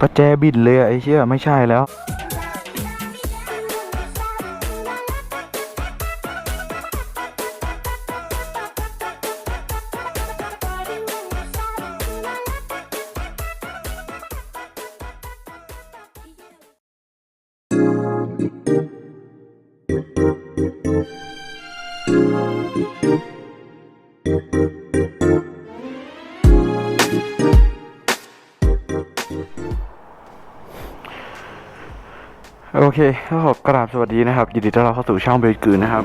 ประแจบิดเลยไอ้เชี่ยไม่ใช่แล้ว โอเคก็ขอกราบสวัสดีนะครับ ยินดีต้อนรับเข้าสู่ช่องเบรกืนนะครับ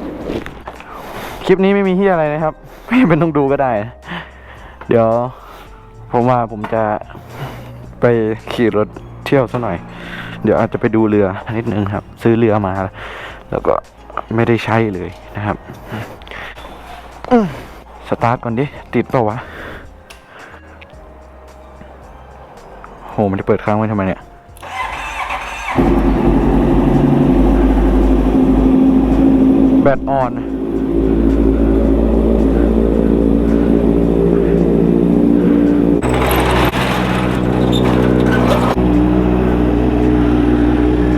คลิปนี้ไม่มีที่อะไรนะครับ ไม่เป็นต้องดูก็ได้ เดี๋ยว ผมว่าผมจะไปขี่รถเที่ยวซะหน่อย เดี๋ยวอาจจะไปดูเรือนิดนึงครับ ซื้อเรือมา แล้วก็ไม่ได้ใช้เลยนะครับสตาร์ทก่อนดิ ติดเปล่าวะโหมันจะเปิดค้างไว้ทำไมเนี่ย บตออน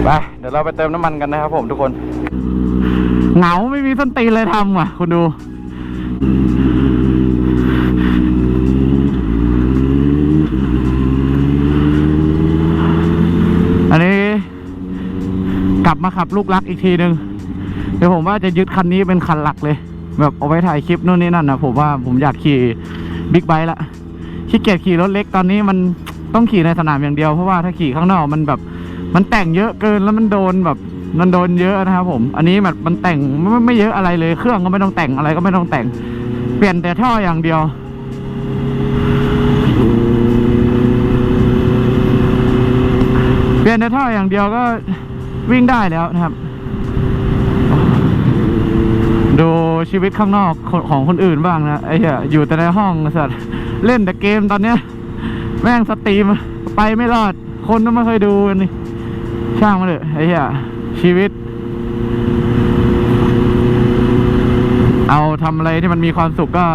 ไปเดี๋ยวเราไปเติมน้ำมันกันนะครับผมทุกคน เหงาไม่มีส้นตีนเลยทำอะ คุณดูอันนี้กลับมาขับลูกรักอีกทีหนึ่ง ดี๋ยวผมว่าจะยึดคันนี้เป็นคันหลักเลย แบบเอาไว้ถ่ายคลิปนู่นนี่นั่นนะผมว่าผมอยากขี่บิ๊กไบค์ละขี้เกียจขี่รถเล็กตอนนี้มันต้องขี่ในสนามอย่างเดียวเพราะว่าถ้าขี่ข้างนอกมันแบบมันแต่งเยอะเกินแล้วมันโดนแบบมันโดนเยอะนะครับผม อันนี้แบบมันแต่งไม่ไม่เยอะอะไรเลย เครื่องก็ไม่ต้องแต่งอะไรก็ไม่ต้องแต่ง เปลี่ยนแต่ท่ออย่างเดียวเปลี่ยนแต่ท่ออย่างเดียวก็วิ่งได้แล้วนะครับ ดูชีวิตข้างนอกของคนอื่นบ้างนะไอ้เหี้ยอยู่แต่ในห้องสัตว์เล่นแต่เกมตอนเนี้ย แม่งสตรีมไปไม่รอด คนก็ไม่เคยดูกันนี่ช่างมาเลยไอ้เหี้ยชีวิต เอาทำอะไรที่มันมีความสุขก็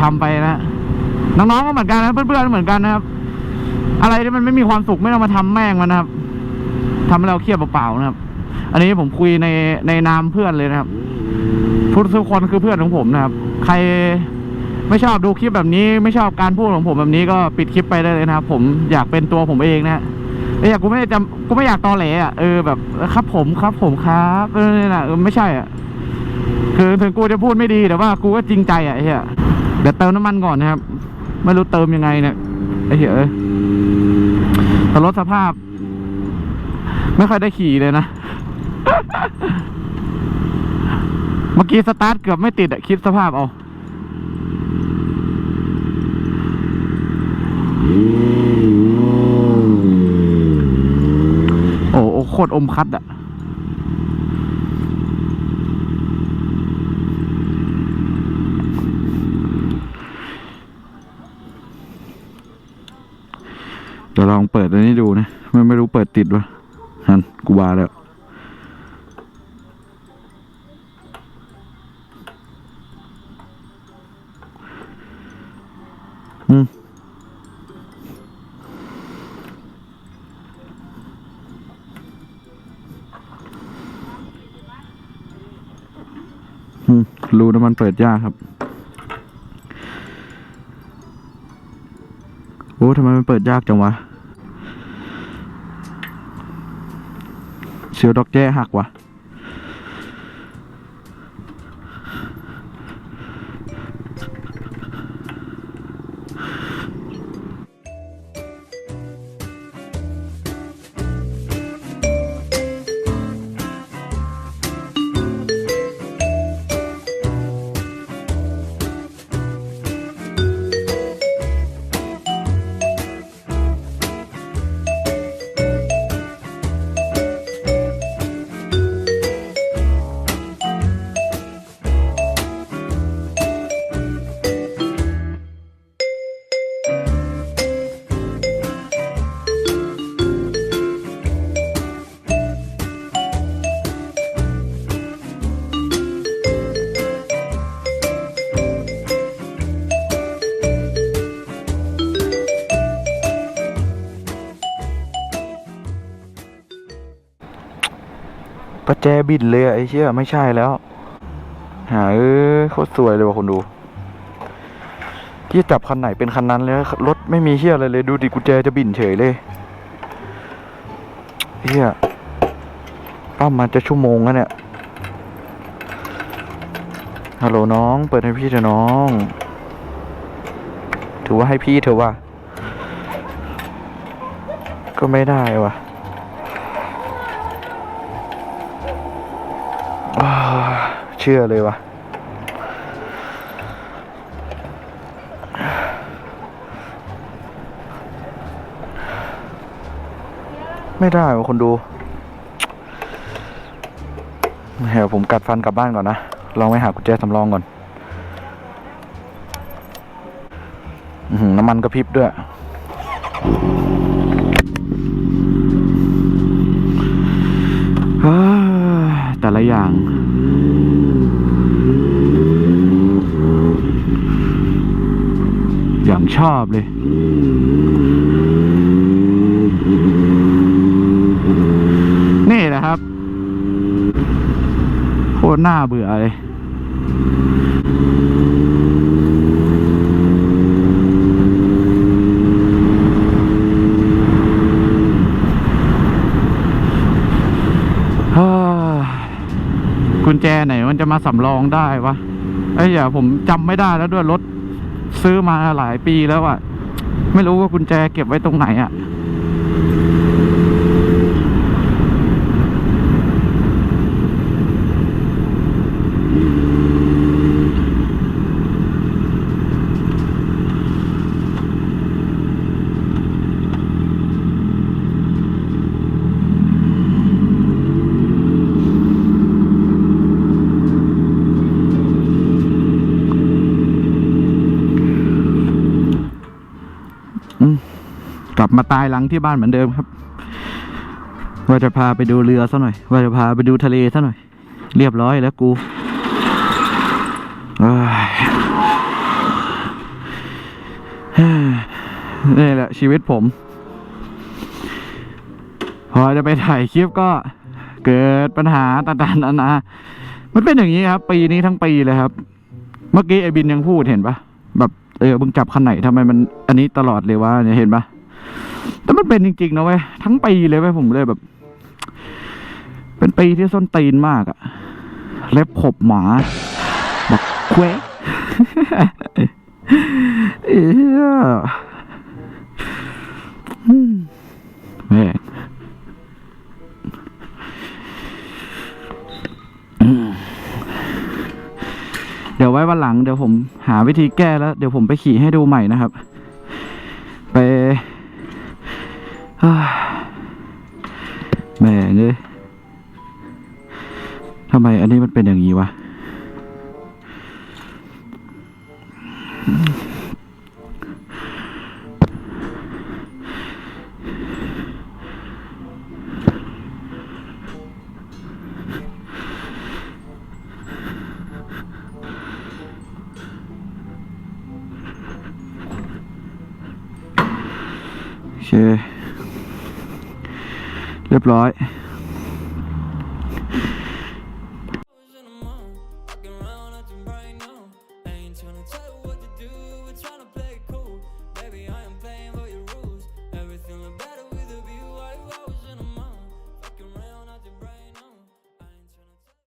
ทำไปนะน้องๆก็เหมือนกันนะเพื่อนๆก็เหมือนกันนะครับ อะไรที่มันไม่มีความสุขไม่ต้องมาทำแม่งมันนะครับทำให้เราเครียดเปล่าๆนะครับ อันนี้ผมคุยในในนามเพื่อนเลยนะครับ ทุกทุกคนคือเพื่อนของผมนะครับ ใครไม่ชอบดูคลิปแบบนี้ไม่ชอบการพูดของผมแบบนี้ก็ปิดคลิปไปได้เลยนะครับ ผมอยากเป็นตัวผมเองนะไอ้อยากกูไม่ได้จำกูไม่อยากตอแหลอะเออแบบครับผมครับผมครับเออเนี่ยนะไม่ใช่อะคือถึงกูจะพูดไม่ดีแต่ว่ากูก็จริงใจอะไอ้เหี้ยเดี๋ยวเติมน้ำมันก่อนนะครับ ไม่รู้เติมยังไงเนี่ยไอ้เหี้ยเอ้ยแต่รถสภาพ ไม่ค่อยได้ขี่เลยนะ เมื่อกี้สตาร์ทเกือบไม่ติดอะคิดสภาพเอาโอ้โอโคตรอมคัดอะเดี๋ยวลองเปิดอันนี้ดูนะไม่ไม่รู้เปิดติดวะฮันกูบาแล้ว รูน้ำมันเปิดยากครับ โอ้ทำไมมันเปิดยากจังวะ เสียวดอกแจ้หักวะ แจบินเลยอะไอ้เชี่ยไม่ใช่แล้วหาเอ้ยโคตรสวยเลยว่ะคนดูที่จับคันไหนเป็นคันนั้นเลยรถไม่มีเชี่ยอะไรเลย ดูดิกุญแจจะบินเฉยเลยเฮียป้ามาจะชั่วโมงแล้วเนี่ยฮัลโหลน้อง เปิดให้พี่เถอะน้อง ถือว่าให้พี่เถอะว่ะก็ไม่ได้ว่ะ เชื่อเลยวะไม่ได้วะคนดูเดี๋ยวผมกัดฟันกลับบ้านก่อนนะ ลองไปหากุญแจสำรองก่อนอน้ำมันกระพริบด้วย เฮ้ยแต่ละอย่าง อย่าง ชอบเลย นี่นะครับ โคตรน่าเบื่อเลยฮ้ยกุญแจไหนมันจะมาสำรองได้วะไอ้ยอย่าผมจำไม่ได้แล้วด้วยรถ ซื้อมาหลายปีแล้วอะไม่รู้ว่ากุญแจเก็บไว้ตรงไหนอะก ลับมาตายหลังที่บ้านเหมือนเดิมครับ ว่าจะพาไปดูเรือซะหน่อย ว่าจะพาไปดูทะเลซะหน่อย เรียบร้อยแล้วกูเฮ้ยนี่แหละชีวิตผม พอจะไปถ่ายคลิปก็เกิดปัญหาต่างๆนานา มันเป็นอย่างนี้ครับ ปีนี้ทั้งปีเลยครับ เมื่อกี้ไอ้บินยังพูดเห็นปะแบบเออมึงจับคันไหนทำไมมันอันนี้ตลอดเลยวะเนี่ยเห็นปะ แต่มันเป็นจริงๆนะเว้ยทั้งปีเลยเว้ยผมเลยแบบ เป็นปีที่ส้นตีนมากอะเล็บขบหมาบักเควเอ้ยอืมแม่เดี๋ยวไว้วันหลังเดี๋ยวผมหาวิธีแก้แล้ว เดี๋ยวผมไปขี่ให้ดูใหม่นะครับ ไปเฮ้ย แม่งเลยทำไมอันนี้มันเป็นอย่างนี้วะ โอเค รียบร้อย